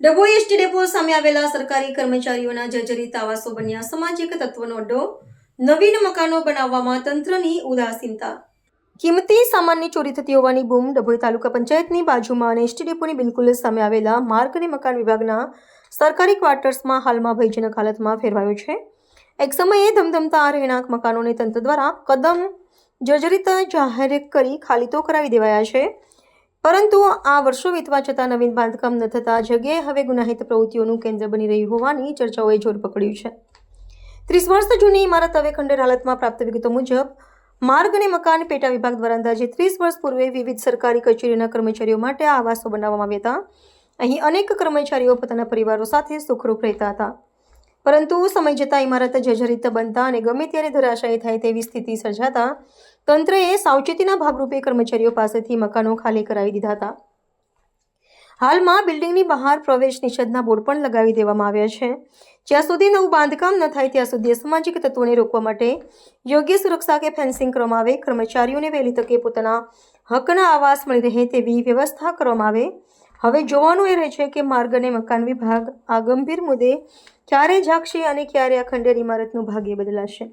Dabhoi ST depot સામે આવેલા સરકારી કર્મચારીઓના જર્જરિત આવાસો બન્યા સામાજિક તત્વનો અડ્ડો. નવીન મકાનો બનાવવામાં તંત્રની ઉદાસીનતા. કિંમતી સામાનની ચોરી થતી હોવાની બૂમ ડભોઈ તાલુકા પંચાયતની બાજુમાં અને એસટી ડેપોની બિલકુલ સામે આવેલા માર્ગ અને મકાન વિભાગના સરકારી ક્વાર્ટર્સમાં હાલમાં ભયજનક હાલતમાં ફેરવાયો છે. એક સમયે ધમધમતા આ રહેણાંક મકાનોને તંત્ર દ્વારા કદમ જર્જરિત જાહેર કરી ખાલી તો કરાવી દેવાયા છે. પરંતુ આ વર્ષો વીતવા છતાં નવીન બાંધકામ ન થતાં જગ્યાએ હવે ગુનાહિત પ્રવૃત્તિઓનું કેન્દ્ર બની રહ્યું હોવાની ચર્ચાઓએ જોર પકડ્યું છે. ત્રીસ વર્ષ જૂની ઇમારત હવે ખંડેર હાલતમાં પ્રાપ્ત વિગતો મુજબ, માર્ગ અને મકાન પેટા વિભાગ દ્વારા અંદાજે ત્રીસ વર્ષ પૂર્વે વિવિધ સરકારી કચેરીઓના કર્મચારીઓ માટે આવાસો બનાવવામાં આવ્યા હતા. અહીં અનેક કર્મચારીઓ પોતાના પરિવારો સાથે સુખરૂપ રહેતા હતા. પરંતુ સમય જતાં ઇમારત જર્જરિત બનતા અને ગમે ત્યારે ધરાશાયી થાય તેવી સ્થિતિ સર્જાતા, તંત્રએ સાવચેતીના ભાગરૂપે કર્મચારીઓ પાસેથી મકાનો ખાલી કરાવી દીધા હતા. હાલમાં બિલ્ડિંગની બહાર પ્રવેશ નિષેધના બોર્ડ પણ લગાવી દેવામાં આવ્યા છે. જ્યાં સુધી નવું બાંધકામ ન થાય ત્યાં સુધી સામાજિક તત્વોને રોકવા માટે યોગ્ય સુરક્ષા કે ફેન્સિંગ કરવામાં આવે, કર્મચારીઓને વહેલી તકે પોતાના હકના આવાસ મળી રહે તેવી વ્યવસ્થા કરવામાં આવે. હવે જોવાનું એ રહે છે કે માર્ગ અને મકાન વિભાગ આ ગંભીર મુદ્દે ક્યારે જાગશે અને ક્યારે આ ખંડેર ઇમારતનું ભાગ્ય બદલાશે?